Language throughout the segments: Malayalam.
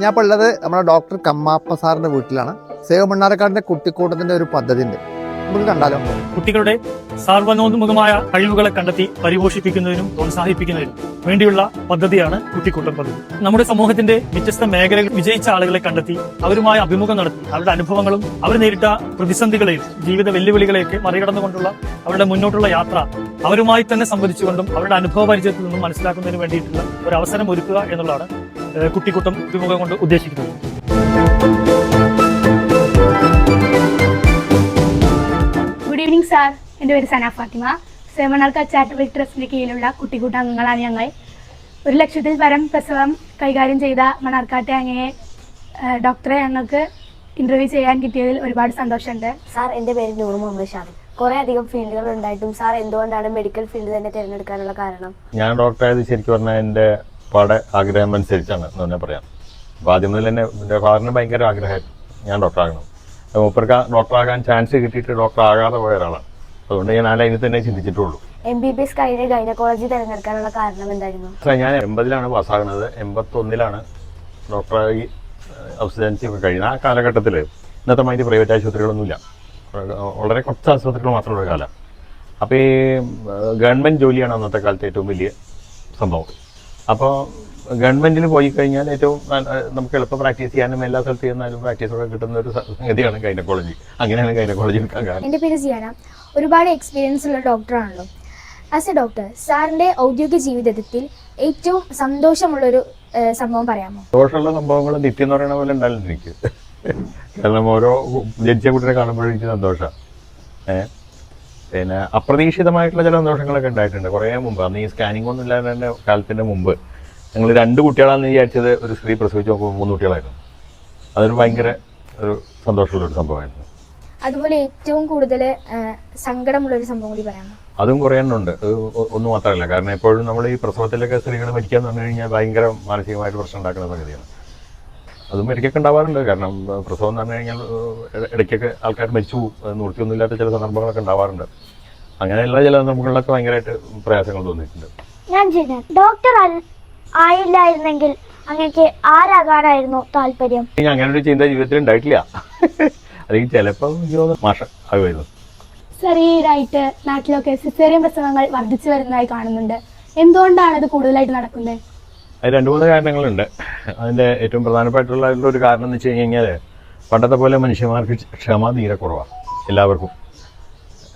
ഞാൻ ഇപ്പോൾ ഉള്ളത് നമ്മുടെ ഡോക്ടർ കമ്മാപ്പ സാറിന്റെ വീട്ടിലാണ്. സേവ് മണ്ണാരക്കാടിന്റെ കുട്ടിക്കൂട്ടത്തിന്റെ ഒരു പദ്ധതി ഉണ്ട് കണ്ടാലോ? കുട്ടികളുടെ സാർവനോന്മുഖമായ കഴിവുകളെ കണ്ടെത്തി പരിപോഷിപ്പിക്കുന്നതിനും പ്രോത്സാഹിപ്പിക്കുന്നതിനും വേണ്ടിയുള്ള പദ്ധതിയാണ് കുട്ടിക്കൂട്ടം പദ്ധതി. നമ്മുടെ സമൂഹത്തിന്റെ വ്യത്യസ്ത മേഖലകൾ വിജയിച്ച ആളുകളെ കണ്ടെത്തി അവരുമായി അഭിമുഖം നടത്തി അവരുടെ അനുഭവങ്ങളും അവർ നേരിട്ട പ്രതിസന്ധികളെയും ജീവിത വെല്ലുവിളികളെയൊക്കെ മറികടന്നുകൊണ്ടുള്ള അവരുടെ മുന്നോട്ടുള്ള യാത്ര അവരുമായി തന്നെ സംവദിച്ചുകൊണ്ടും അവരുടെ അനുഭവ പരിചയത്തിൽ നിന്നും മനസ്സിലാക്കുന്നതിന് വേണ്ടിയിട്ടുള്ള ഒരു അവസരം ഒരുക്കുക എന്നുള്ളതാണ് കുട്ടിക്കൂട്ടം അഭിമുഖം കൊണ്ട് ഉദ്ദേശിക്കുന്നത്. ഗുഡ് ഈവനിങ് സാർ എന്റെ പേര് സന ഫാത്തിമ. സെമണാർക്ക് ചാരിറ്റബിൾ ട്രസ്റ്റിന്റെ കീഴിലുള്ള കുട്ടിക്കൂട്ടംഗങ്ങളാണ് ഞങ്ങൾ. ഒരു ലക്ഷത്തിൽ പരം പ്രസവം കൈകാര്യം ചെയ്ത മണർക്കാട്ടെ അങ്ങയെ ഡോക്ടറെ ഞങ്ങൾക്ക് ഇന്റർവ്യൂ ചെയ്യാൻ കിട്ടിയതിൽ ഒരുപാട് സന്തോഷമുണ്ട്. സാർ എന്റെ പേര് നൂർ മുഹമ്മദ് ഷാബിൻ കുറേ അധികം ഫീൽഡുകൾ ഉണ്ടായിട്ടും സാർ എന്തുകൊണ്ടാണ് മെഡിക്കൽ ഫീൽഡ് തന്നെ തിരഞ്ഞെടുക്കാനുള്ള കാരണം? ഞാൻ ഡോക്ടറായത് ശരിക്കും പറഞ്ഞാൽ എന്റെ പാടെ ആഗ്രഹം അനുസരിച്ചാണ് എന്ന് തന്നെ പറയാം. അപ്പോൾ ആദ്യം മുതൽ തന്നെ എന്റെ ഫാദറിന് ഭയങ്കര ആഗ്രഹമായിരുന്നു. ഞാൻ ഡോക്ടറാകണം മൂപ്പർക്ക് ഡോക്ടറാകാൻ ചാൻസ് കിട്ടിയിട്ട് ഡോക്ടർ ആകാതെ പോയ ഒരാളാണ് അതുകൊണ്ട് ഞാൻ ആ ലൈനിൽ തന്നെ ചിന്തിച്ചിട്ടുള്ളൂ. എം ബി ബി എസ് കഴിഞ്ഞ് ഗൈനക്കോളജി തിരഞ്ഞെടുക്കാനുള്ള കാരണം എന്തായിരുന്നു? സാർ ഞാൻ എൺപതിലാണ് പാസ്സാകുന്നത്. എൺപത്തൊന്നിലാണ് ഡോക്ടറായി ഔഷധൻസി ഒക്കെ കഴിയുന്നത് ആ കാലഘട്ടത്തിൽ ഇന്നത്തെ മാതിരി പ്രൈവറ്റ് ആശുപത്രികളൊന്നുമില്ല. വളരെ കുറച്ച് ആശുപത്രികൾ മാത്രമുള്ള ഒരു കാലം. അപ്പോൾ ഈ ഗവൺമെന്റ് ജോലിയാണ് അന്നത്തെ കാലത്ത് ഏറ്റവും വലിയ സംഭവം. അപ്പോൾ ഗവൺമെന്റിൽ പോയി കഴിഞ്ഞാൽ ഏറ്റവും നമുക്ക് എളുപ്പം പ്രാക്ടീസ് ചെയ്യാനും എല്ലാ സ്ഥലത്ത് ചെയ്യുന്നാലും പ്രാക്ടീസോടെ കിട്ടുന്ന ഒരു സംഗതിയാണ് ഗൈനക്കോളജി. അങ്ങനെയാണ് ഗൈനക്കോളജി എടുക്കാൻ കാരണം. എന്റെ പേര് സിയാന ഒരുപാട് എക്സ്പീരിയൻസ് ഉള്ള ഡോക്ടറാണല്ലോ ആസ് എ ഡോക്ടർ സാറിന്റെ ഔദ്യോഗിക ജീവിതത്തിൽ ഏറ്റവും സന്തോഷമുള്ള ഒരു സംഭവം പറയാമോ? സന്തോഷമുള്ള സംഭവങ്ങൾ നിത്യം എന്ന് പറയുന്ന പോലെ ഉണ്ടായിരുന്നു എനിക്ക്. കാരണം ഓരോ ജനിച്ച കുട്ടിയെ കാണുമ്പോഴും എനിക്ക് സന്തോഷമാണ് ഏഹ് പിന്നെ അപ്രതീക്ഷിതമായിട്ടുള്ള ചില സന്തോഷങ്ങളൊക്കെ ഉണ്ടായിട്ടുണ്ട്. കുറേ മുമ്പ് അന്ന് ഈ സ്കാനിംഗ് ഒന്നും ഇല്ലാതെ തന്നെ കാലത്തിന്റെ മുമ്പ്. ഞങ്ങൾ രണ്ട് കുട്ടികളാണെന്ന് വിചാരിച്ചത് ഒരു സ്ത്രീ പ്രസവിച്ച് നോക്കുമ്പോൾ മൂന്ന് കുട്ടികളായിരുന്നു. അതൊരു ഭയങ്കര ഒരു സന്തോഷമുള്ള ഒരു സംഭവമായിരുന്നു. അതുപോലെ ഏറ്റവും കൂടുതൽ സങ്കടമുള്ള ഒരു സംഭവം കൂടി പറയാം അതും കുറേ എണ്ണം ഉണ്ട് ഒന്നും മാത്രമല്ല. കാരണം എപ്പോഴും നമ്മൾ ഈ പ്രസവത്തിലൊക്കെ സ്ത്രീകൾ മരിക്കുക എന്ന് പറഞ്ഞു കഴിഞ്ഞാൽ ഭയങ്കര മാനസികമായിട്ട് പ്രശ്നം ഉണ്ടാക്കുന്ന സംഗതിയാണ്. അതും ഇടയ്ക്കൊക്കെ ഉണ്ടാവാറുണ്ട്. കാരണം പ്രസവം എന്ന് പറഞ്ഞു കഴിഞ്ഞാൽ ഇടയ്ക്കൊക്കെ ആൾക്കാർ മരിച്ചു നിവൃത്തിയൊന്നുമില്ലാത്ത ചില സന്ദർഭങ്ങളൊക്കെ ഉണ്ടാവാറുണ്ട്. അങ്ങനെയുള്ള ചില സന്ദർഭങ്ങളിലൊക്കെ ഭയങ്കരമായിട്ട് പ്രയാസങ്ങൾ തോന്നിയിട്ടുണ്ട്. ഞാൻ ഡോക്ടർ ആയില്ലായിരുന്നെങ്കിൽ അങ്ങക്ക് ആരാകാനായിരുന്നു താല്പര്യം? ഇനി അങ്ങനെ ഒരു ചിന്ത ജീവിതത്തിൽ ഉണ്ടായിട്ടില്ല. അല്ലെങ്കിൽ ചിലപ്പോൾ മാഷ ആകുമായിരുന്നു സാർ ഈയിടായിട്ട് നാട്ടിലൊക്കെ സിസേറിയൻ പ്രസവങ്ങൾ വർദ്ധിച്ചു വരുന്നതായി കാണുന്നുണ്ട്. എന്തുകൊണ്ടാണ് ഇത് കൂടുതലായിട്ട് നടക്കുന്നത്? അത് രണ്ട് മൂന്ന് കാരണങ്ങളുണ്ട്. അതിന്റെ ഏറ്റവും പ്രധാനപ്പെട്ടുള്ള ഒരു കാരണം എന്ന് വെച്ച് കഴിഞ്ഞാൽ പണ്ടത്തെ പോലെ മനുഷ്യന്മാർക്ക് ക്ഷമ തീരെ കുറവാണ് എല്ലാവർക്കും.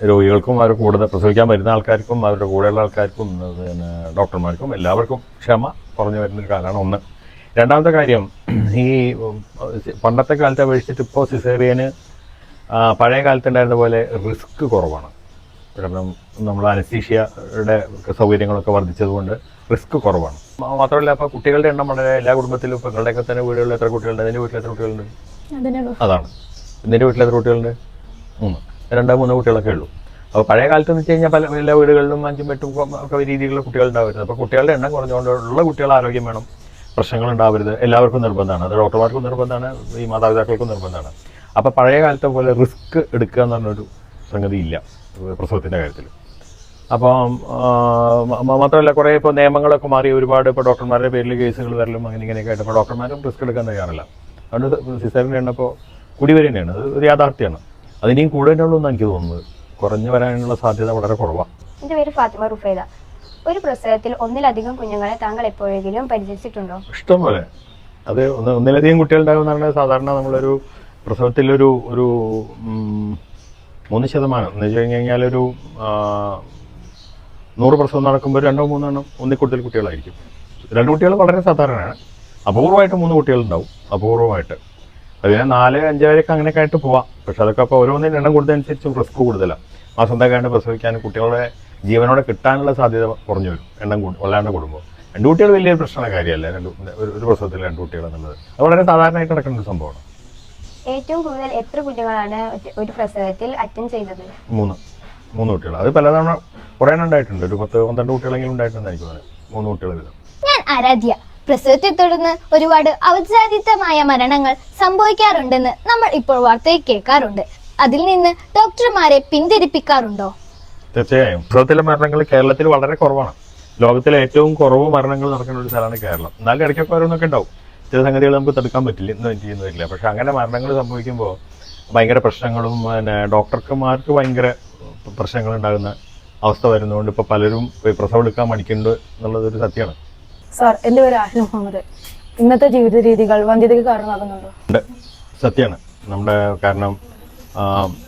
രോഗികൾക്കും അവർ കൂടുതൽ പ്രസവിക്കാൻ വരുന്ന ആൾക്കാർക്കും അവരുടെ കൂടെയുള്ള ആൾക്കാർക്കും പിന്നെ ഡോക്ടർമാർക്കും എല്ലാവർക്കും ക്ഷമ കുറഞ്ഞു വരുന്ന ഒരു കാലമാണ് ഒന്ന്. രണ്ടാമത്തെ കാര്യം ഈ പണ്ടത്തെ കാലത്തെ അപേക്ഷിച്ചിട്ട് ഇപ്പോൾ സിസേറിയന് പഴയ കാലത്തുണ്ടായിരുന്ന പോലെ റിസ്ക് കുറവാണ്. കാരണം നമ്മൾ അനസ്തീഷ്യയുടെ സൗകര്യങ്ങളൊക്കെ വർദ്ധിച്ചതുകൊണ്ട് റിസ്ക് കുറവാണ്. മാത്രമല്ല ഇപ്പോൾ കുട്ടികളുടെ എണ്ണം വളരെ എല്ലാ കുടുംബത്തിലും ഇപ്പോൾ നിങ്ങളുടെയൊക്കെ തന്നെ വീടുകളിൽ എത്ര കുട്ടികളുണ്ട്? അതിന്റെ വീട്ടിൽ എത്ര കുട്ടികളുണ്ട്? അതാണ്. നിന്റെ വീട്ടിൽ എത്ര കുട്ടികളുണ്ട്? മൂന്ന്. രണ്ടോ മൂന്നോ കുട്ടികളൊക്കെ ഉള്ളൂ. അപ്പോൾ പഴയ കാലത്ത് എന്ന് വെച്ച് കഴിഞ്ഞാൽ പല എല്ലാ വീടുകളിലും അഞ്ചും എട്ടും ഒക്കെ- രീതിയിലുള്ള കുട്ടികൾ ഉണ്ടാവരുത്. അപ്പോൾ കുട്ടികളുടെ എണ്ണം കുറഞ്ഞുകൊണ്ടുള്ള കുട്ടികളുടെ ആരോഗ്യം വേണം. പ്രശ്നങ്ങൾ ഉണ്ടാവരുത്. എല്ലാവർക്കും നിർബന്ധമാണ്. അത് ഡോക്ടർമാർക്കും നിർബന്ധമാണ്. ഈ മാതാപിതാക്കൾക്കും നിർബന്ധമാണ്. അപ്പോൾ പഴയ കാലത്തെ പോലെ റിസ്ക് എടുക്കുക എന്ന് പറഞ്ഞൊരു സംഗതി ഇല്ല. പ്രസവത്തിന്റെ കാര്യത്തിൽ. അപ്പം മാത്രമല്ല കുറേ ഇപ്പോൾ നിയമങ്ങളൊക്കെ മാറി ഒരുപാട് ഇപ്പോൾ ഡോക്ടർമാരുടെ പേരിൽ കേസുകൾ വരലും അങ്ങനെ ഇങ്ങനെയൊക്കെ ആയിട്ട്. അപ്പോൾ ഡോക്ടർമാരും റിസ്ക് എടുക്കാൻ തയ്യാറില്ല. അതുകൊണ്ട് സിസേറിന്റെ എണ്ണപ്പോൾ കൂടി അത് ഒരു യാഥാർത്ഥ്യമാണ്. അതിനെയും കൂടുതലുള്ളൂ എന്നാണ് എനിക്ക് തോന്നുന്നത്. കുറഞ്ഞു വരാനുള്ള സാധ്യത വളരെ കുറവാണ് എന്റെ പേര് ഫാത്തിമ റുഫേദ. ഒരു പ്രസവത്തിൽ ഒന്നിലധികം കുഞ്ഞുങ്ങളെ താങ്കൾ എപ്പോഴെങ്കിലും പരിചരിച്ചിട്ടുണ്ടോ ഇഷ്ടം പോലെ അത് ഒന്ന് ഒന്നിലധികം കുട്ടികളുണ്ടാകും എന്ന് പറഞ്ഞാൽ സാധാരണ നമ്മളൊരു പ്രസവത്തിലൊരു ഒരു ഒരു മൂന്ന് ശതമാനം. എന്ന് വെച്ച് കഴിഞ്ഞ് കഴിഞ്ഞാൽ ഒരു നൂറ് പ്രസവം നടക്കുമ്പോൾ രണ്ടോ മൂന്നെണ്ണം ഒന്നിൽ കൂടുതൽ കുട്ടികളായിരിക്കും. രണ്ട് കുട്ടികൾ വളരെ സാധാരണയാണ്. അപൂർവമായിട്ട് മൂന്ന് കുട്ടികളുണ്ടാവും. അപൂർവമായിട്ട്. അതിന് നാല് അഞ്ച് വരെയൊക്കെ അങ്ങനെയൊക്കെ ആയിട്ട് പോവാം. പക്ഷെ അതൊക്കെ അപ്പോൾ ഓരോന്നിനും എണ്ണം കൂടുന്നതനുസരിച്ച് റിസ്ക് കൂടുതലാണ് മാസം തികയാണ്ട് പ്രസവിക്കാൻ കുട്ടികളുടെ ജീവനോടെ കിട്ടാനുള്ള സാധ്യത കുറഞ്ഞു വരും. എണ്ണം കൂടി വല്ലാണ്ട് കൂടുമ്പോൾ. രണ്ട് കുട്ടികൾ വലിയൊരു പ്രശ്നമുള്ള കാര്യമല്ല? രണ്ട് ഒരു പ്രസവത്തിൽ രണ്ട് കുട്ടികൾ എന്നുള്ളത്. അത് വളരെ സാധാരണയായിട്ട് നടക്കുന്ന ഒരു സംഭവമാണ്. ഏറ്റവും കൂടുതൽ എത്ര കുട്ടികളാണ് ഒരു പ്രസവത്തിൽ അറ്റൻഡ് ചെയ്തത് മൂന്ന്. മൂന്ന് കുട്ടികൾ അത് പലതവണ കുറേ ഉണ്ടായിട്ടുണ്ട്. ഒരു പത്ത് പന്ത്രണ്ട് കുട്ടികളെങ്കിലും ഉണ്ടായിട്ടുണ്ട് എനിക്ക് തോന്നുന്നത് മൂന്ന് കുട്ടികൾ വീതം. ഞാൻ ആരാധ്യ. പ്രസവത്തെ തുടർന്ന് ഒരുപാട് ഔചാരിതമായ മരണങ്ങൾ സംഭവിക്കാറുണ്ടെന്ന് നമ്മൾ ഇപ്പോൾ വാർത്തയിൽ കേൾക്കാറുണ്ട്. അതിൽ നിന്ന് ഡോക്ടർമാരെ പിന്തിരിപ്പിക്കാറുണ്ടോ? തീർച്ചയായും. പ്രസവത്തിലെ മരണങ്ങൾ കേരളത്തിൽ വളരെ കുറവാണ്. ലോകത്തിലെ ഏറ്റവും കുറവ് മരണങ്ങൾ നടക്കുന്ന ഒരു സ്ഥലമാണ് കേരളം. എന്നാലും ഇടയ്ക്കൊക്കെ ഓരോന്നൊക്കെ ഉണ്ടാവും. ചില സംഗതികൾ നമുക്ക് തടുക്കാൻ പറ്റില്ല എന്ന് ചെയ്യുന്നു വരില്ല പക്ഷെ അങ്ങനെ മരണങ്ങൾ സംഭവിക്കുമ്പോൾ ഭയങ്കര പ്രശ്നങ്ങളും പിന്നെ ഡോക്ടർമാർക്ക് ഭയങ്കര പ്രശ്നങ്ങൾ ഉണ്ടാകുന്ന അവസ്ഥ വരുന്നതുകൊണ്ട് ഇപ്പോൾ പലരും പ്രസവം എടുക്കാൻ മടിക്കുന്നുണ്ട് എന്നുള്ളതൊരു സത്യമാണ്. സാർ എന്റെ പേര് ആഹിൽ മുഹമ്മദ്. ഇന്നത്തെ ജീവിത രീതികൾ വന്ധ്യതയ്ക്ക് കാരണമാകുന്നുണ്ടോ? സത്യമാണ്. നമ്മുടെ കാരണം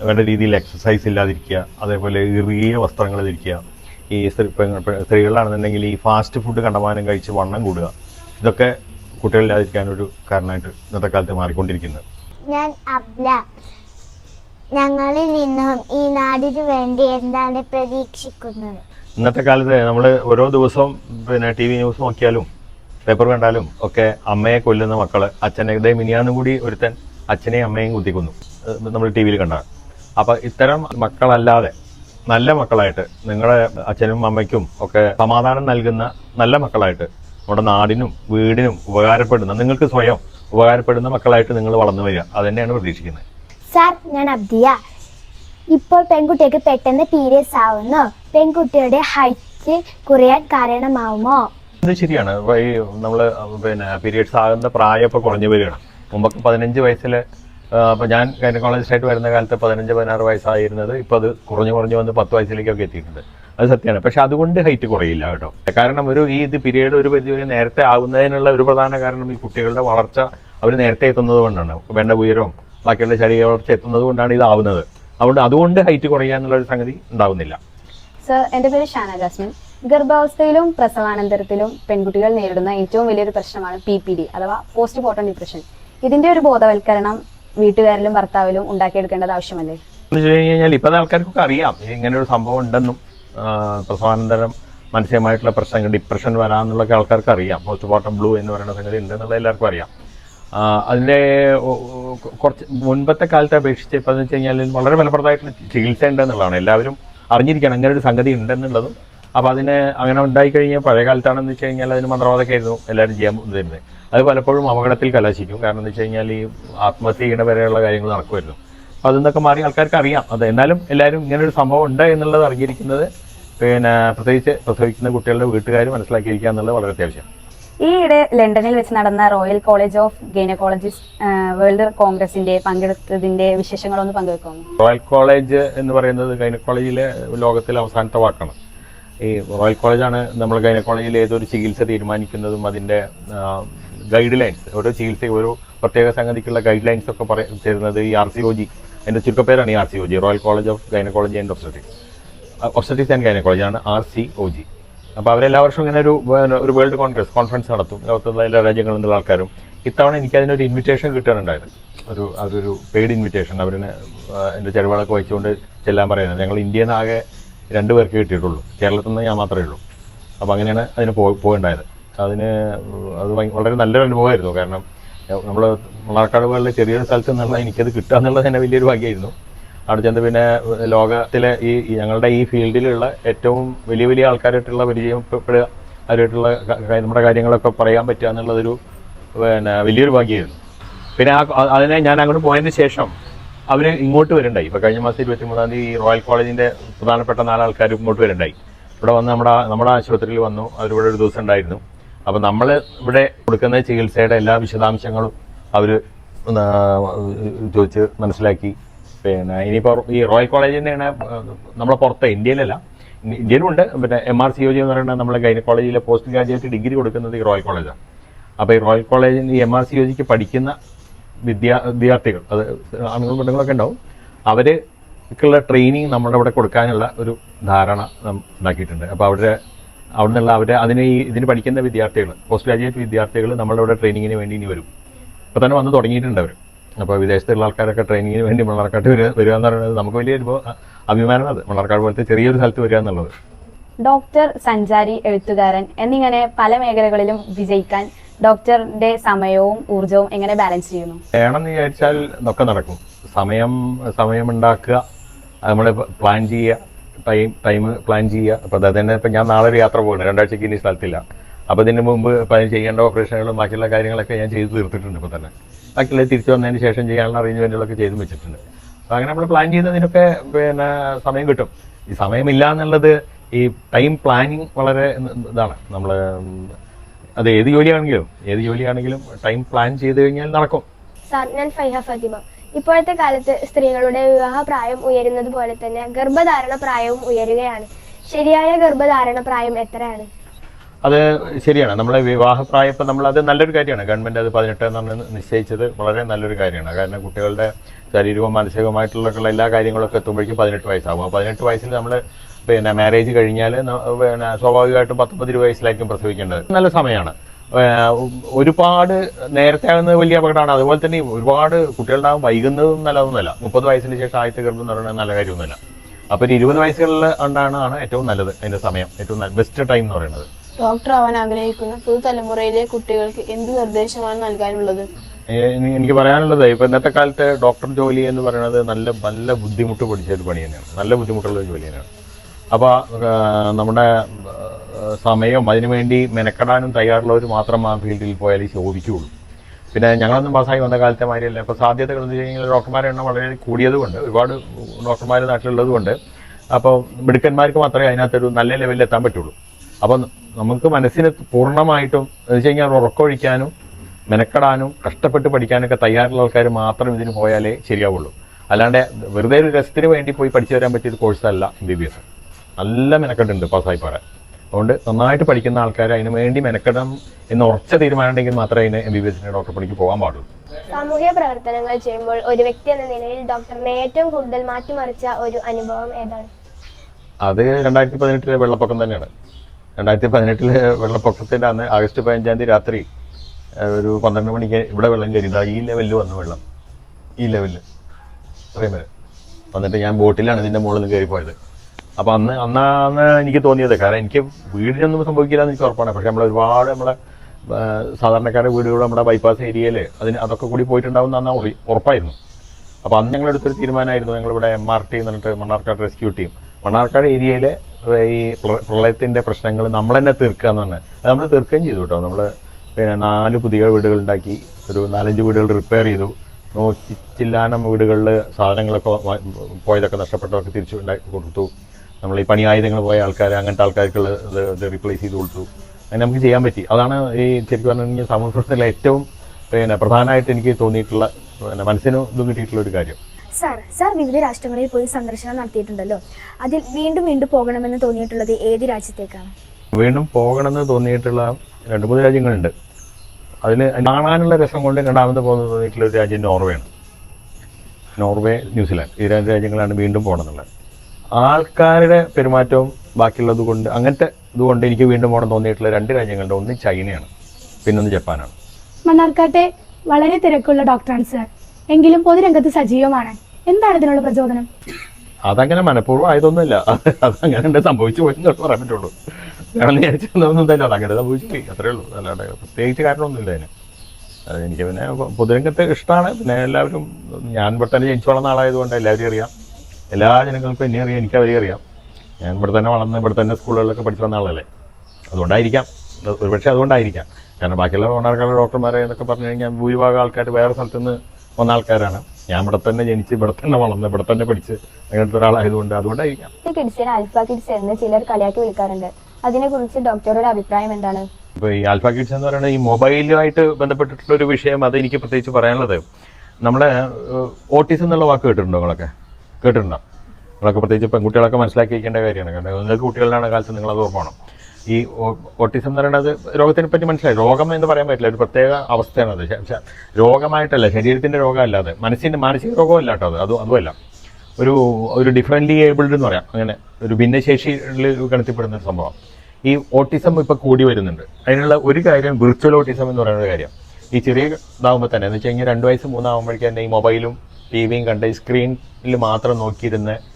വേണ്ട രീതിയിൽ എക്സസൈസ് ഇല്ലാതിരിക്കുക അതേപോലെ ഇറിയ വസ്ത്രങ്ങൾ ധരിക്കുക. ഈ സ്ത്രീ സ്ത്രീകളിലാണെന്നുണ്ടെങ്കിൽ ഈ ഫാസ്റ്റ് ഫുഡ് കണ്ടമാനം കഴിച്ച് വണ്ണം കൂടുക. ഇതൊക്കെ കുട്ടികളില്ലാതിരിക്കാനൊരു കാരണമായിട്ട് ഇന്നത്തെ കാലത്ത് മാറിക്കൊണ്ടിരിക്കുന്നത്. ഞാൻ അബ്ല. ഞങ്ങളിൽ നിന്നും ഈ നാടിനു വേണ്ടി എന്താണ് പ്രതീക്ഷിക്കുന്നത്? ഇന്നത്തെ കാലത്ത് നമ്മൾ ഓരോ ദിവസവും പിന്നെ ടി വി ന്യൂസ് നോക്കിയാലും പേപ്പർ കണ്ടാലും ഒക്കെ അമ്മയെ കൊല്ലുന്ന മക്കൾ അച്ഛനെ ഇതേ മിനിയാന്നും കൂടി ഒരുത്തൻ അച്ഛനെയും അമ്മയും കുത്തിക്കുന്നു. നമ്മൾ ടി വിയിൽ കണ്ടാൽ അപ്പൊ ഇത്തരം മക്കളല്ലാതെ നല്ല മക്കളായിട്ട് നിങ്ങളുടെ അച്ഛനും അമ്മയ്ക്കും ഒക്കെ സമാധാനം നൽകുന്ന നല്ല മക്കളായിട്ട് നമ്മുടെ നാടിനും വീടിനും ഉപകാരപ്പെടുന്ന നിങ്ങൾക്ക് സ്വയം ഉപകാരപ്പെടുന്ന മക്കളായിട്ട് നിങ്ങൾ വളർന്നു വരിക. അത് തന്നെയാണ് പ്രതീക്ഷിക്കുന്നത്. സാർ ഞാൻ അബ്ദിയ. ഇപ്പോൾ പെൺകുട്ടിക്ക് പെട്ടെന്ന് പീരിയഡ്സ് ആവുന്നു. പെൺകുട്ടിയുടെ ഹൈറ്റ് കുറയാൻ കാരണമാവുമോ? ഇത് ശരിയാണ്. നമ്മൾ പിന്നെ പീരിയഡ്സ് ആകുന്ന പ്രായം കുറഞ്ഞു വരികയാണ്. മുമ്പൊക്കെ പതിനഞ്ച് വയസ്സിൽ അപ്പൊ ഞാൻ ഗൈനക്കോളജിസ്റ്റായിട്ട് വരുന്ന കാലത്ത് പതിനഞ്ച് പതിനാറ് വയസ്സായിരുന്നത്. ഇപ്പൊ അത് കുറഞ്ഞു കുറഞ്ഞു വന്ന് പത്ത് വയസ്സിലേക്കൊക്കെ എത്തിയിട്ടുണ്ട്. അത് സത്യമാണ്. പക്ഷെ അതുകൊണ്ട് ഹൈറ്റ് കുറയില്ല കേട്ടോ. കാരണം ഒരു ഈ ഇത് പീരീഡ് ഒരു പരിധി വരെ നേരത്തെ ആകുന്നതിനുള്ള ഒരു പ്രധാന കാരണം ഈ കുട്ടികളുടെ വളർച്ച അവർ നേരത്തെ എത്തുന്നത് കൊണ്ടാണ്. വേണ്ട ഉയരവും ബാക്കിയുള്ള ശരീര വളർച്ച എത്തുന്നത് കൊണ്ടാണ് ഇതാവുന്നത്. അതുകൊണ്ട് അതുകൊണ്ട് ഹൈറ്റ് കുറയുക എന്നുള്ള ഒരു സംഗതി ഉണ്ടാവുന്നില്ല. സർ എന്റെ പേര് ഷാന ജാസ്മിൻ. ഗർഭാവസ്ഥയിലും പ്രസവാനന്തരത്തിലും പെൺകുട്ടികൾ നേരിടുന്ന ഏറ്റവും വലിയൊരു പ്രശ്നമാണ് പി പി ഡി അഥവാ പോസ്റ്റ് പോർട്ടം ഡിപ്രഷൻ ഇതിന്റെ ഒരു ബോധവൽക്കരണം വീട്ടുകാരിലും ഭർത്താവിലും ഉണ്ടാക്കിയെടുക്കേണ്ടത് ആവശ്യമല്ലേ? കഴിഞ്ഞാൽ ഇപ്പോഴത്തെ ആൾക്കാർക്കൊക്കെ അറിയാം ഇങ്ങനെ ഒരു സംഭവം ഉണ്ടെന്നും പ്രസവാനന്തരം മാനസികമായിട്ടുള്ള പ്രശ്നങ്ങൾ ഡിപ്രഷൻ വരാമെന്നുള്ളൊക്കെ ആൾക്കാർക്ക് അറിയാം. പോസ്റ്റ് പോർട്ടം ബ്ലൂ എന്ന് പറയുന്ന സംഗതി ഉണ്ടെന്നുള്ള എല്ലാവർക്കും അറിയാം. അതിന്റെ കുറച്ച് മുൻപത്തെ കാലത്തെ അപേക്ഷിച്ച് ഇപ്പം എന്ന് വെച്ച് കഴിഞ്ഞാൽ വളരെ ഫലപ്രദമായിട്ടുള്ള ചികിത്സ ഉണ്ടെന്നുള്ളതാണ്. എല്ലാവരും അറിഞ്ഞിരിക്കണം. അങ്ങനെ ഒരു സംഗതി ഉണ്ടെന്നുള്ളതും. അപ്പോൾ അതിന് അങ്ങനെ ഉണ്ടായി കഴിഞ്ഞാൽ പഴയ കാലത്താണെന്ന് വെച്ച് കഴിഞ്ഞാൽ അതിന് മന്ത്രവാദമൊക്കെ ആയിരുന്നു എല്ലാവരും ചെയ്യാൻ തരുന്നത്. അത് പലപ്പോഴും അപകടത്തിൽ കലാശിക്കും. കാരണം എന്ന് വെച്ച് കഴിഞ്ഞാൽ ഈ ആത്മഹത്യ ചെയ്യണ വരെയുള്ള കാര്യങ്ങൾ നടക്കുമായിരുന്നു. അപ്പോൾ അതെന്നൊക്കെ മാറി ആൾക്കാർക്ക് അറിയാം. അത് എന്നാലും എല്ലാവരും ഇങ്ങനെ ഒരു സംഭവം ഉണ്ട് എന്നുള്ളത് അറിഞ്ഞിരിക്കുന്നത് പിന്നെ പ്രത്യേകിച്ച് പ്രസവിക്കുന്ന കുട്ടികളുടെ വീട്ടുകാർ മനസ്സിലാക്കിയിരിക്കുക എന്നുള്ളത് വളരെ അത്യാവശ്യം ഈയിടെ ലണ്ടനിൽ വെച്ച് നടന്ന royal college of gynaecologist world കോൺഗ്രസിന്റെ പങ്കെടുത്തതിന്റെ വിശേഷങ്ങളൊന്ന് പങ്കുവെക്കാമോ? റോയൽ കോളേജ് എന്ന് പറയുന്നത് ഗൈനക്കോളജിയിലെ ലോകത്തിലെ അവസാനത്തെ വാക്കാണ്. ഈ റോയൽ കോളേജാണ് നമ്മൾ ഗൈനക്കോളജിയിൽ ഏതൊരു ചികിത്സ തീരുമാനിക്കുന്നതും അതിന്റെ ഗൈഡ് ലൈൻസ് ഓരോ ചികിത്സ ഒരു പ്രത്യേക സംഗതിക്കുള്ള ഗൈഡ് ലൈൻസ് ഒക്കെ പറയ തരുന്നത് ഈ ആർ സി ഒ ജി എന്റെ ചുരുക്കപ്പേരാണ് ഈ R C O G royal college of gynaecology and obstetrics. Obstetrics and gynaecology ആണ് ആർ സി ഒ ജി അപ്പോൾ അവരെല്ലാ വർഷവും ഇങ്ങനെ ഒരു ഒരു വേൾഡ് കോൺഗ്രസ് കോൺഫറൻസ് നടത്തും. ലോകത്തുള്ള എല്ലാ രാജ്യങ്ങളിൽ നിന്നുള്ള ആൾക്കാരും. ഇത്തവണ എനിക്ക് അതിനൊരു ഇൻവിറ്റേഷൻ കിട്ടാനുണ്ടായിരുന്നു. ഒരു അതൊരു പെയ്ഡ് ഇൻവിറ്റേഷൻ അവരിന് എന്റെ ചെലവുകളൊക്കെ വഹിച്ചുകൊണ്ട് ചെല്ലാൻ പറയുന്നത്. ഞങ്ങൾ ഇന്ത്യയിൽ നിന്ന് ആകെ രണ്ട് പേർക്ക് കിട്ടിയിട്ടുള്ളൂ. കേരളത്തിൽ നിന്ന് ഞാൻ മാത്രമേ ഉള്ളൂ. അപ്പോൾ അങ്ങനെയാണ് അതിന് പോ പോകേണ്ടായത്. അതിന് അത് വളരെ നല്ലൊരു അനുഭവമായിരുന്നു. കാരണം നമ്മൾ മണ്ണാർക്കാട് പോലുള്ള ചെറിയൊരു സ്ഥലത്ത് നിന്നുള്ള എനിക്കത് കിട്ടുക എന്നുള്ളത് തന്നെ വലിയൊരു ഭാഗ്യമായിരുന്നു. അവിടെ ചെന്ന് പിന്നെ ലോകത്തിലെ ഈ ഞങ്ങളുടെ ഈ ഫീൽഡിലുള്ള ഏറ്റവും വലിയ വലിയ ആൾക്കാരായിട്ടുള്ള പരിചയപ്പെടുക അവരായിട്ടുള്ള നമ്മുടെ കാര്യങ്ങളൊക്കെ പറയാൻ പറ്റുക എന്നുള്ളതൊരു പിന്നെ വലിയൊരു ഭാഗ്യമായിരുന്നു. പിന്നെ ആ അതിനെ ഞാൻ അങ്ങോട്ട് പോയതിന് ശേഷം അവർ ഇങ്ങോട്ട് വരുണ്ടായി. ഇപ്പം കഴിഞ്ഞ മാസം ഇരുപത്തി മൂന്നാം തീയതി ഈ റോയൽ കോളേജിന്റെ പ്രധാനപ്പെട്ട നാലാൾക്കാർ ഇങ്ങോട്ട് വരുണ്ടായി. ഇവിടെ വന്ന് നമ്മുടെ നമ്മുടെ ആശുപത്രിയിൽ വന്നു. അവരിവിടെ ഒരു ദിവസം ഉണ്ടായിരുന്നു. അപ്പോൾ നമ്മൾ ഇവിടെ കൊടുക്കുന്ന ചികിത്സയുടെ എല്ലാ വിശദാംശങ്ങളും അവർ ചോദിച്ച് മനസ്സിലാക്കി പിന്നെ ഇനിയിപ്പോൾ ഈ റോയൽ കോളേജിൽ നിന്നാണ് നമ്മളെ പുറത്ത് ഇന്ത്യയിലല്ല ഇന്ത്യയിലുണ്ട്. പിന്നെ M R C O G എന്ന് പറയുന്നത് നമ്മളെ ഗൈനക്കോളജിയിലെ പോസ്റ്റ് ഗ്രാജുവേറ്റ് ഡിഗ്രി കൊടുക്കുന്നത് ഈ റോയൽ കോളേജാണ് അപ്പോൾ ഈ റോയൽ കോളേജിൽ ഈ എം ആർ സി ഒ ജിക്ക് പഠിക്കുന്ന വിദ്യാ വിദ്യാർത്ഥികൾ അത് ആണുങ്ങളും പെണ്ണുങ്ങളൊക്കെ ഉണ്ടാവും അവർക്കുള്ള ട്രെയിനിങ് നമ്മുടെ ഇവിടെ കൊടുക്കാനുള്ള ഒരു ധാരണ ഉണ്ടാക്കിയിട്ടുണ്ട്. അപ്പോൾ അവരുടെ അവിടെ നിന്നുള്ള അവരെ അതിന് ഈ ഇതിന് പഠിക്കുന്ന വിദ്യാർത്ഥികൾ പോസ്റ്റ് ഗ്രാജുവേറ്റ് വിദ്യാർത്ഥികൾ നമ്മളിവിടെ ട്രെയിനിങ്ങിന് വേണ്ടി ഇനി വരും. ഇപ്പോൾ തന്നെ വന്ന് തുടങ്ങിയിട്ടുണ്ട് അവർ അപ്പോൾ വിദേശത്തുള്ള ആൾക്കാരൊക്കെ ട്രെയിനിങ്ങിന് വേണ്ടി മണ്ണാർക്കാട്ട് വരിക വരിക എന്ന് പറയുന്നത് നമുക്ക് വലിയ അഭിമാനമാണ് അത്. മണ്ണാർക്കാട് പോലത്തെ ചെറിയൊരു സ്ഥലത്ത് വരിക എന്നുള്ളത്. ഡോക്ടർ സഞ്ചാരി എഴുത്തുകാരൻ എന്നിങ്ങനെ പല മേഖലകളിലും വിജയിക്കാൻ ഡോക്ടറിന്റെ സമയവും ഊർജവും എങ്ങനെ ബാലൻസ് ചെയ്യുന്നു? വേണമെന്ന് വിചാരിച്ചാൽ ഇതൊക്കെ നടക്കും. സമയം സമയം ഉണ്ടാക്കുക. നമ്മൾ പ്ലാൻ ചെയ്യുക. ടൈം ടൈം പ്ലാൻ ചെയ്യുക. അപ്പോൾ അത് തന്നെ ഇപ്പം ഞാൻ നാളെ ഒരു യാത്ര പോകുന്നു രണ്ടാഴ്ചക്ക് ഇനി സ്ഥലത്തില്ല. അപ്പോൾ ഇതിന് മുമ്പ് ഇപ്പം ചെയ്യേണ്ട ഓപ്പറേഷനുകളും ബാക്കിയുള്ള കാര്യങ്ങളൊക്കെ ഞാൻ ചെയ്തു തീർത്തിട്ടുണ്ട് ഇപ്പോൾ തന്നെ. ബാക്കിയുള്ള തിരിച്ചു വന്നതിന് ശേഷം ചെയ്യാനുള്ള അറേഞ്ച്മെന്റുകളൊക്കെ ചെയ്തു വെച്ചിട്ടുണ്ട്. അപ്പോൾ അങ്ങനെ നമ്മൾ പ്ലാൻ ചെയ്യുന്നതിനൊക്കെ പിന്നെ സമയം കിട്ടും. ഈ സമയമില്ല എന്നുള്ളത് ഈ ടൈം പ്ലാനിങ് വളരെ ഇതാണ്. നമ്മൾ അത് ഏത് ജോലിയാണെങ്കിലും ഏത് ജോലിയാണെങ്കിലും ടൈം പ്ലാൻ ചെയ്ത് കഴിഞ്ഞാൽ നടക്കും. ഞാൻ ഫൈഹ ഫാത്തിമ. ഇപ്പോഴത്തെ കാലത്ത് സ്ത്രീകളുടെ വിവാഹ പ്രായം ഉയരുന്നത് പോലെ തന്നെ ഗർഭധാരണ പ്രായവും ഉയരുകയാണ്. ശരിയായ ഗർഭധാരണ പ്രായം എത്രയാണ്? അത് ശരിയാണ്. നമ്മളെ വിവാഹപ്രായം ഇപ്പം നമ്മളത് നല്ലൊരു കാര്യമാണ്. ഗവൺമെന്റ് അത് പതിനെട്ട് നമ്മൾ നിശ്ചയിച്ചത് വളരെ നല്ലൊരു കാര്യമാണ്. കാരണം കുട്ടികളുടെ ശാരീരികവും മാനസികവുമായിട്ടുള്ള എല്ലാ കാര്യങ്ങളൊക്കെ എത്തുമ്പോഴേക്കും പതിനെട്ട് വയസ്സാകും പതിനെട്ട് വയസ്സിൽ നമ്മൾ പിന്നെ മാരേജ് കഴിഞ്ഞാൽ പിന്നെ സ്വാഭാവികമായിട്ടും പത്തൊമ്പത് ഇരുപത് വയസ്സിലായിരിക്കും പ്രസവിക്കേണ്ടത്. നല്ല സമയമാണ്. ഒരുപാട് നേരത്തെ ആകുന്നത് വലിയ അപകടമാണ്. അതുപോലെ തന്നെ ഒരുപാട് കുട്ടികളുണ്ടാകും വൈകുന്നതും നല്ലതൊന്നുമല്ല. മുപ്പത് വയസ്സിന് ശേഷം ആദ്യത്തെ ഗർഭം എന്ന് പറയുന്നത് നല്ല കാര്യമൊന്നുമല്ല. അപ്പോൾ ഒരു ഇരുപത് വയസ്സുകളിൽ ഉണ്ടാണ് ഏറ്റവും നല്ലത് അതിന്റെ സമയം. ഏറ്റവും ബെസ്റ്റ് ടൈം എന്ന് പറയുന്നത്. ഡോക്ടർ ആവാൻ ആഗ്രഹിക്കുന്ന പുതുതലമുറയിലെ കുട്ടികൾക്ക് എന്ത് നിർദ്ദേശമാണ് നൽകാനുള്ളത്? എനിക്ക് പറയാനുള്ളത് ഇപ്പൊ ഇന്നത്തെ കാലത്ത് ഡോക്ടർ ജോലി എന്ന് പറയുന്നത് നല്ല നല്ല ബുദ്ധിമുട്ട് പിടിച്ച ഒരു പണി തന്നെയാണ്. നല്ല ബുദ്ധിമുട്ടുള്ള ഒരു ജോലി തന്നെയാണ്. അപ്പോൾ നമ്മുടെ ആ, സമയം അതിനുവേണ്ടി മെനക്കെടാനും തയ്യാറുള്ളവർ മാത്രം ആ ഫീൽഡിൽ പോയാലേ ശോഭിക്കുകയുള്ളൂ. പിന്നെ ഞങ്ങളൊന്നും പാസ്സായി വന്ന കാലത്തെ മാതിരിയല്ല. ഇപ്പൊ സാധ്യതകൾ എന്ന് വെച്ച് കഴിഞ്ഞാൽ ഡോക്ടർമാരുടെ എണ്ണം വളരെ കൂടിയതുകൊണ്ട് ഒരുപാട് ഡോക്ടർമാർ നാട്ടിലുള്ളതുകൊണ്ട് അപ്പോൾ മിടുക്കന്മാർക്ക് മാത്രമേ അതിനകത്തൊരു നല്ല ലെവലിൽ എത്താൻ പറ്റുള്ളൂ. അപ്പം നമുക്ക് മനസ്സിന് പൂർണമായിട്ടും എന്ന് വെച്ച് കഴിഞ്ഞാൽ ഉറക്കമൊഴിക്കാനും മെനക്കെടാനും കഷ്ടപ്പെട്ട് പഠിക്കാനൊക്കെ തയ്യാറുള്ള ആൾക്കാർ മാത്രം ഇതിന് പോയാലേ ശരിയാവുള്ളൂ. അല്ലാണ്ട് വെറുതെ ഒരു രസത്തിന് വേണ്ടി പോയി പഠിച്ചു തരാൻ പറ്റിയ ഒരു കോഴ്സല്ല എം ബി ബി എസ് നല്ല മെനക്കെട്ടുണ്ട് പാസ്സായി പറയാൻ അതുകൊണ്ട് നന്നായിട്ട് പഠിക്കുന്ന ആൾക്കാർ അതിന് വേണ്ടി മെനക്കെടണം എന്ന് ഉറച്ച തീരുമാനം ഉണ്ടെങ്കിൽ മാത്രമേ അതിന് എം ബി ബി എസിന്റെ ഡോക്ടർ പണിക്ക് പോകാൻ പാടുള്ളൂ. സാമൂഹ്യ പ്രവർത്തനങ്ങൾ ചെയ്യുമ്പോൾ ഒരു വ്യക്തി എന്ന നിലയിൽ ഡോക്ടറിനെ ഏറ്റവും കൂടുതൽ മാറ്റിമറിച്ച ഒരു അനുഭവം ഏതാണ്? അത് രണ്ടായിരത്തി പതിനെട്ടിലെ വെള്ളപ്പൊക്കം തന്നെയാണ്. രണ്ടായിരത്തി പതിനെട്ടിലെ വെള്ളപ്പൊക്കത്തിന്റെ അന്ന് ആഗസ്റ്റ് പതിനഞ്ചാം തീയതി രാത്രി ഒരു പന്ത്രണ്ട് മണിക്ക് ഇവിടെ വെള്ളം കയറി. ഈ ലെവലിൽ വന്നു വെള്ളം. ഈ ലെവലിൽ അത്രയും വരെ വന്നിട്ട് ഞാൻ ബോട്ടിലാണ് ഇതിന്റെ മുകളിൽ നിന്ന് കയറി പോയത്. അപ്പോൾ അന്ന് അന്ന് അന്ന് എനിക്ക് തോന്നിയത്. കാരണം എനിക്ക് വീടിനൊന്നും സംഭവിക്കില്ല എന്ന് എനിക്ക് ഉറപ്പാണ്. പക്ഷേ നമ്മൾ ഒരുപാട് നമ്മളെ സാധാരണക്കാരുടെ വീടുകൾ നമ്മുടെ ബൈപ്പാസ് ഏരിയയിൽ അതിന് അതൊക്കെ കൂടി പോയിട്ടുണ്ടാവും അന്ന് ഉറപ്പായിരുന്നു. അപ്പോൾ അന്ന് ഞങ്ങളെടുത്തൊരു തീരുമാനമായിരുന്നു. ഞങ്ങളിവിടെ എം ആർ ടി എന്ന് പറഞ്ഞിട്ട് മണ്ണാർക്കാട് റെസ്ക്യൂ ടീം മണ്ണാർക്കാട് ഏരിയയിലെ ഈ പ്രളയത്തിന്റെ പ്രശ്നങ്ങൾ നമ്മൾ തന്നെ തീർക്കുക എന്നാണ്. അത് നമ്മൾ തീർക്കുകയും ചെയ്തു കേട്ടോ. നമ്മൾ പിന്നെ നാല് പുതിയ വീടുകൾ ഉണ്ടാക്കി ഒരു നാലഞ്ച് വീടുകൾ റിപ്പയർ ചെയ്തു. നോക്കിച്ചില്ലാനം വീടുകളിൽ സാധനങ്ങളൊക്കെ പോയതൊക്കെ നഷ്ടപ്പെട്ടവർക്ക് തിരിച്ചു ഉണ്ടാക്കി കൊടുത്തു. നമ്മൾ ഈ പണി ആയുധങ്ങൾ പോയ ആൾക്കാർ അങ്ങനത്തെ ആൾക്കാർക്കുള്ള ഇത് റീപ്ലേസ് ചെയ്ത് കൊടുത്തു. അങ്ങനെ നമുക്ക് ചെയ്യാൻ പറ്റി. അതാണ് ഈ ശരിക്കും പറഞ്ഞു കഴിഞ്ഞാൽ സമൂഹ ഏറ്റവും പിന്നെ പ്രധാനമായിട്ട് എനിക്ക് തോന്നിയിട്ടുള്ള പിന്നെ മനസ്സിന് ഇതും കിട്ടിയിട്ടുള്ള ഒരു കാര്യം. സാർ സാർ വിവിധ രാഷ്ട്രങ്ങളിൽ പോയി സന്ദർശനം നടത്തിയിട്ടുണ്ടല്ലോ. അതിൽ വീണ്ടും വീണ്ടും പോകണമെന്ന് തോന്നിയിട്ടുള്ളത് ഏത് രാജ്യത്തേക്കാണ്? വീണ്ടും പോകണമെന്ന് തോന്നിയിട്ടുള്ള രണ്ട് മൂന്ന് രാജ്യങ്ങളുണ്ട്. അതിൽ കാണാനുള്ള രസം കൊണ്ട് രണ്ടാമത് പോകുന്നത് തോന്നിയിട്ടുള്ള ഒരു രാജ്യം നോർവേയാണ് നോർവേ ന്യൂസിലാൻഡ്. ഈ രണ്ട് രാജ്യങ്ങളാണ് വീണ്ടും പോകണമെന്നുള്ളത്. ആൾക്കാരുടെ പെരുമാറ്റവും ബാക്കിയുള്ളത് കൊണ്ട് അങ്ങനത്തെ ഇതുകൊണ്ട് എനിക്ക് വീണ്ടും പോകണം തോന്നിയിട്ടുള്ള രണ്ട് രാജ്യങ്ങളുടെ ഒന്ന് ചൈനയാണ്. പിന്നൊന്ന് ജപ്പാനാണ്. മണ്ണാർക്കാട്ടെ വളരെ തിരക്കുള്ള ഡോക്ടറാണ് സാർ. എങ്കിലും പൊതുരംഗത്ത് സജീവമാണ്. എന്താണ് ഇതിനുള്ള പ്രചോദനം? അതങ്ങനെ മനഃപൂർവം ആയതൊന്നുമില്ല. അതങ്ങനെ സംഭവിച്ചു പോയി എന്ന് പറയാൻ പറ്റുള്ളൂ. കാരണം വിചാരിച്ചൊന്നും തന്നെ അതങ്ങനെ സംഭവിച്ചു അത്രേ ഉള്ളൂ. അല്ലാണ്ട് പ്രത്യേകിച്ച് കാരണമൊന്നുമില്ല അതിന്. അത് എനിക്ക് പിന്നെ പൊതുരംഗത്ത് ഇഷ്ടമാണ്. പിന്നെ എല്ലാവരും ഞാൻ ഇവിടെ തന്നെ ജനിച്ചു വളർന്ന ആളായതുകൊണ്ട് എല്ലാവരും അറിയാം. എല്ലാ ജനങ്ങൾക്കും എന്നെ അറിയാം. എനിക്ക് അവരെ അറിയാം. ഞാൻ ഇവിടെ തന്നെ വളർന്ന് ഇവിടെ തന്നെ സ്കൂളുകളിലൊക്കെ പഠിച്ചു വന്ന ആളല്ലേ. അതുകൊണ്ടായിരിക്കാം. അത് ഒരുപക്ഷെ അതുകൊണ്ടായിരിക്കാം. കാരണം ബാക്കിയുള്ള ഓണർക്കാരുടെ ഡോക്ടർമാരെ എന്നൊക്കെ പറഞ്ഞു കഴിഞ്ഞാൽ ഭൂരിഭാഗം ആൾക്കാർ വേറെ സ്ഥലത്ത് നിന്ന് വന്ന ആൾക്കാരാണ്. ഞാൻ ഇവിടെ തന്നെ ജനിച്ച് ഇവിടെ തന്നെ വളർന്ന് ഇവിടെ തന്നെ പഠിച്ച് അങ്ങനത്തെ ഒരാളായതുകൊണ്ട് അതുകൊണ്ടായിരിക്കാം. കിഡ്സിനെ ആൽഫ കിഡ്സ് എന്ന് ചിലർ കളിയാക്കി വിളിക്കാറുണ്ട്. അതിനെക്കുറിച്ച് ഡോക്ടറുടെ അഭിപ്രായം എന്താണ്? ഇപ്പൊ ഈ ആൽഫ കിഡ്സ് എന്ന് പറയുന്നത് ഈ മൊബൈലുമായിട്ട് ബന്ധപ്പെട്ടിട്ടുള്ള ഒരു വിഷയം അത് എനിക്ക് പ്രത്യേകിച്ച് പറയാനുള്ളത്. നമ്മളെ ഓട്ടിസം എന്നുള്ള വാക്ക് കേട്ടിട്ടുണ്ടോ നിങ്ങളൊക്കെ? കേട്ടിട്ടുണ്ടോ? നിങ്ങളൊക്കെ പ്രത്യേകിച്ച് പെൺകുട്ടികളൊക്കെ മനസ്സിലാക്കി വയ്ക്കേണ്ട കാര്യമാണ്. കാരണം നിങ്ങൾക്ക് കുട്ടികളുടെ കാലത്ത് നിങ്ങളത് ഓർമ്മണം ഈ ഓട്ടിസം എന്ന് പറയുന്നത് രോഗത്തിനെ പറ്റി മനസ്സിലായി. രോഗം എന്ന് പറയാൻ പറ്റില്ല. ഒരു പ്രത്യേക അവസ്ഥയാണ് ശ- രോഗമായിട്ടല്ല ശരീരത്തിന്റെ രോഗമല്ലാതെ മനസ്സിന്റെ മാനസിക രോഗമല്ല കേട്ടോ അത്. അതും അതുമല്ല. ഒരു ഒരു ഡിഫറെന്റ്ലി ഏബിൾഡ് എന്ന് പറയാം. അങ്ങനെ ഒരു ഭിന്നശേഷിയിൽ കണത്തിപ്പെടുന്ന ഒരു സംഭവം. ഈ ഓട്ടിസം ഇപ്പൊ കൂടി വരുന്നുണ്ട്. അതിനുള്ള ഒരു കാര്യം വിർച്വൽ ഓട്ടിസം എന്ന് പറയുന്ന കാര്യം. ഈ ചെറിയ ഇതാകുമ്പോൾ തന്നെ എന്ന് വെച്ച് കഴിഞ്ഞാൽ രണ്ട് വയസ്സ് മൂന്നാകുമ്പോഴേക്കും തന്നെ ഈ മൊബൈലും ടി വിയും കണ്ട് സ്ക്രീനിൽ മാത്രം നോക്കിയിരുന്ന്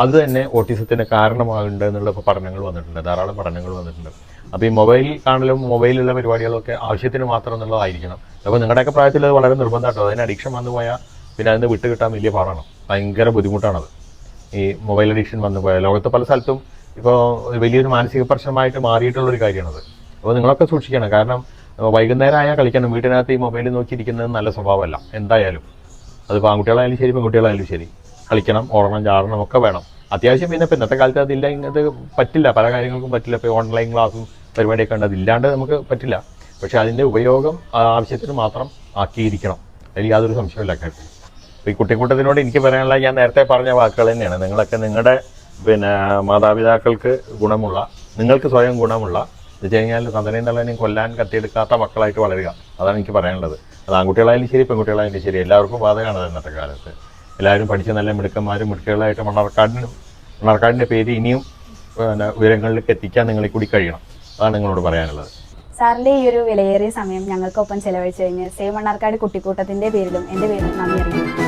അത് തന്നെ ഓട്ടിസത്തിന് കാരണമാകുന്നുണ്ട് എന്നുള്ള പഠനങ്ങൾ വന്നിട്ടുണ്ട് ധാരാളം പഠനങ്ങൾ വന്നിട്ടുണ്ട്. അപ്പോൾ ഈ മൊബൈൽ കാണലും മൊബൈലുള്ള പരിപാടികളൊക്കെ ആവശ്യത്തിന് മാത്രം എന്നുള്ളതായിരിക്കണം. അപ്പോൾ നിങ്ങളുടെയൊക്കെ പ്രായത്തിൽ അത് വളരെ നിർബന്ധമായിട്ടോ അതിന് അഡിക്ഷൻ വന്നു പോയാൽ പിന്നെ അതിന് വിട്ട് കിട്ടാൻ വലിയ പാടാണ്. ഭയങ്കര ബുദ്ധിമുട്ടാണത്. ഈ മൊബൈൽ അഡിക്ഷൻ വന്നു പോയാൽ ലോകത്ത് പല സ്ഥലത്തും ഇപ്പോൾ വലിയൊരു മാനസിക പ്രശ്നമായിട്ട് മാറിയിട്ടുള്ള ഒരു കാര്യമാണത്. അപ്പോൾ നിങ്ങളൊക്കെ സൂക്ഷിക്കണം. കാരണം വൈകുന്നേരം ആയാൽ കളിക്കണം. വീട്ടിനകത്ത് ഈ മൊബൈൽ നോക്കിയിരിക്കുന്നത് നല്ല സ്വഭാവമല്ല. എന്തായാലും. അതിപ്പോൾ ആൺകുട്ടികളായാലും ശരി പെൺകുട്ടികളായാലും ശരി. കളിക്കണം ഓടണം ചാടണം ഒക്കെ വേണം. അത്യാവശ്യം പിന്നെ ഇപ്പം ഇന്നത്തെ കാലത്ത് അതില്ല ഇങ്ങനത്തെ പറ്റില്ല. പല കാര്യങ്ങൾക്കും പറ്റില്ല. ഇപ്പോൾ ഓൺലൈൻ ക്ലാസ്സും പരിപാടിയൊക്കെ ഉണ്ട്. അതില്ലാണ്ട് നമുക്ക് പറ്റില്ല. പക്ഷെ അതിന്റെ ഉപയോഗം ആവശ്യത്തിന് മാത്രം ആക്കിയിരിക്കണം. അതിൽ യാതൊരു സംശയമില്ല അപ്പോൾ ഈ കുട്ടിക്കൂട്ടത്തിനോട് എനിക്ക് പറയാനുള്ള ഞാൻ നേരത്തെ പറഞ്ഞ വാക്കുകൾ തന്നെയാണ്. നിങ്ങളൊക്കെ നിങ്ങളുടെ പിന്നെ മാതാപിതാക്കൾക്ക് ഗുണമുള്ള നിങ്ങൾക്ക് സ്വയം ഗുണമുള്ള എന്ന് വെച്ച് കഴിഞ്ഞാൽ തന്തനെയും തള്ളനെയും കൊല്ലാൻ കത്തിയെടുക്കാത്ത മക്കളായിട്ട് വളരുക. അതാണ് എനിക്ക് പറയാനുള്ളത്. അത് ആൺകുട്ടികളായാലും ശരി പെൺകുട്ടികളായാലും ശരി എല്ലാവർക്കും ബാധകമാണ് ഇന്നത്തെ കാലത്ത്. എല്ലാവരും പഠിച്ച നല്ല മിടുക്കന്മാരും മിടുക്കുകളായിട്ട് മണ്ണാർക്കാടിനും മണ്ണാർക്കാടിന്റെ പേര് ഇനിയും പിന്നെ ഉയരങ്ങളിലേക്ക് എത്തിക്കാൻ നിങ്ങളെ കൂടി കഴിയണം. അതാണ് നിങ്ങളോട് പറയാനുള്ളത്. സാറിന്റെ ഈ ഒരു വിലയേറിയ സമയം ഞങ്ങൾക്കൊപ്പം ചെലവഴിച്ചു കഴിഞ്ഞ് സേവ് മണ്ണാർക്കാട് കുട്ടിക്കൂട്ടത്തിന്റെ പേരിലും എന്റെ പേരിലും നന്ദി അറിയിക്കുന്നു.